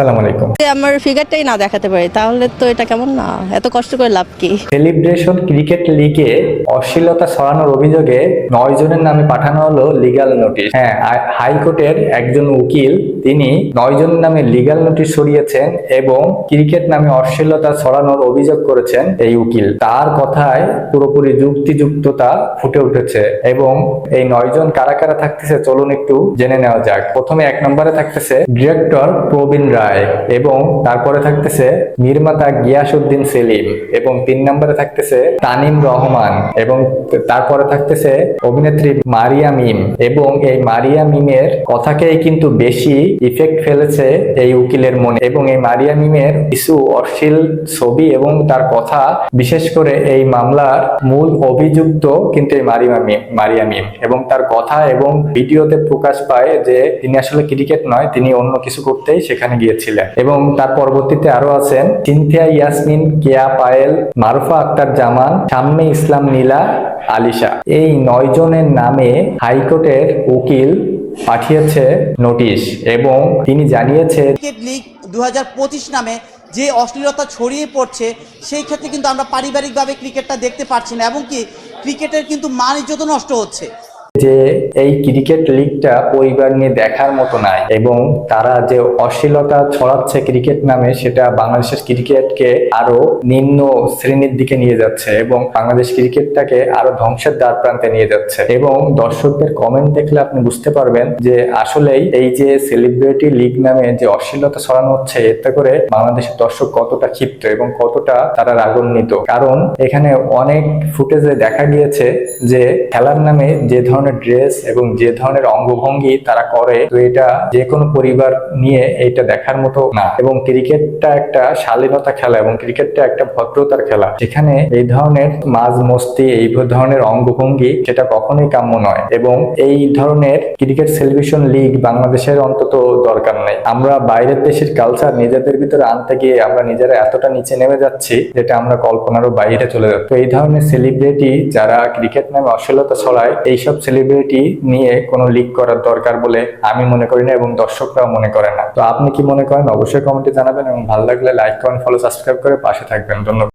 সালাম আলাইকুম। আমার ফিগারটাই না দেখাতে পারি তাহলে তো এটা কেমন না? এত কষ্ট করে লাভ কি? সেলিব্রেশন ক্রিকেট লিগে অশ্লীলতা ছড়ানোর অভিযোগে নয় জনের নামে পাঠানো হলো লিগ্যাল নোটিশ হ্যাঁ হাইকোর্টের একজন উকিল তিনি নয় জনের নামে লিগ্যাল নোটিশ সরিয়েছেন এবং ক্রিকেট নামে অশ্লীলতা ছড়ানোর অভিযোগ করেছেন এই উকিল। তার কথায় পুরোপুরি যুক্তিযুক্ততা ফুটে উঠেছে এবং এই নয়জন কারা কারা থাকতেছে চলুন একটু জেনে নেওয়া যাক। প্রথমে এক নম্বরে থাকতেছে ডিরেক্টর প্রবীণ রায়। এবং তারপরে থাকতেছে নির্মাতা গিয়াসউদ্দিন সেলিম এবং তিন নম্বরে থাকতেছে তানিম রহমান এবং তারপরে থাকতেছে অভিনেত্রী মারিয়া মিম এবং এই মারিয়া মিমের কথাকেই কিন্তু বেশি ইফেক্ট ফেলেছে এই উকিলের মনে এবং এই মারিয়া মিমের কিছু অশ্লীল ছবি এবং তার কথা, বিশেষ করে এই মামলার মূল অভিযুক্ত কিন্তু এই মারিয়া মিম মারিয়া মিম এবং তার কথা এবং ভিডিওতে প্রকাশ পায় যে তিনি আসলে ক্রিকেট নয়, তিনি অন্য কিছু করতেই সেখানে গিয়েছিলেন এবং তার পরবর্তীতে আরও আছেন সিনথিয়া ইয়াসমিন কেয়া পায়েল মারুফা আক্তার জামান শাম্মে ইসলাম নীলা আলিশা এই নয় জনের নামে হাইকোর্টের উকিল পাঠিয়েছে নোটিশ এবং তিনি জানিয়েছে ক্রিকেট লিগ দুহাজার পঁচিশ নামে যে অশ্লীলতা ছড়িয়ে পড়ছে সেই ক্ষেত্রে কিন্তু আমরা পারিবারিকভাবে ক্রিকেটটা দেখতে পাচ্ছি না এবং কি ক্রিকেটের কিন্তু মান ইজ্জত নষ্ট হচ্ছে। যে এই ক্রিকেট লিগটা পরিবার নিয়ে দেখার মতো নাই এবং তারা যে অশ্লীলতা ছড়াচ্ছে ক্রিকেট নামে সেটা বাংলাদেশের ক্রিকেটকে আরও নিম্ন শ্রেণির দিকে নিয়ে যাচ্ছে এবং বাংলাদেশ ক্রিকেটটাকে আরও ধ্বংসের দ্বার প্রান্তে নিয়ে যাচ্ছে। এবং দর্শকদের কমেন্ট দেখলে আপনি বুঝতে পারবেন যে আসলেই এই যে সেলিব্রিটি লিগ নামে যে অশ্লীলতা ছড়ানো হচ্ছে, এতে করে বাংলাদেশের দর্শক কতটা ক্ষিপ্ত এবং কতটা তারা রাগান্বিত। কারণ এখানে অনেক ফুটেজে দেখা গিয়েছে যে খেলার নামে যে ধরনের ড্রেস এবং যে ধরনের অঙ্গভঙ্গি তারা করে, তো এটা যে কোনো পরিবার নিয়ে এটা দেখার মতো না। এবং ক্রিকেটটা একটা শালীনতা খেলা এবং ক্রিকেটটা একটা ভদ্রতার খেলা। যেখানে এই ধরনের মাঝ মস্তি, এই ধরনের অঙ্গভঙ্গি সেটা কখনোই কাম্য নয়। এবং এই ধরনের ক্রিকেট সেলিব্রেশন লিগ বাংলাদেশের অন্তত দরকার নেই। আমরা বাইরের দেশের কালচার নিজেদের ভিতরে আনতে গিয়ে আমরা নিজেরা এতটা নিচে নেমে যাচ্ছি যেটা আমরা কল্পনারও বাইরে চলে যাচ্ছি। এই ধরনের সেলিব্রিটি যারা ক্রিকেট নামে অশ্লীলতা ছড়ায়, এইসব সেলিব্রিটি নিয়ে কোনো লিক করার দরকার বলে আমি মনে করি না এবং দর্শকরাও মনে করে না। তো আপনি কি মনে করেন? অবশ্যই কমেন্টে জানাবেন এবং ভালো লাগলে লাইক কমেন্ট ফলো সাবস্ক্রাইব করে পাশে থাকবেন। ধন্যবাদ।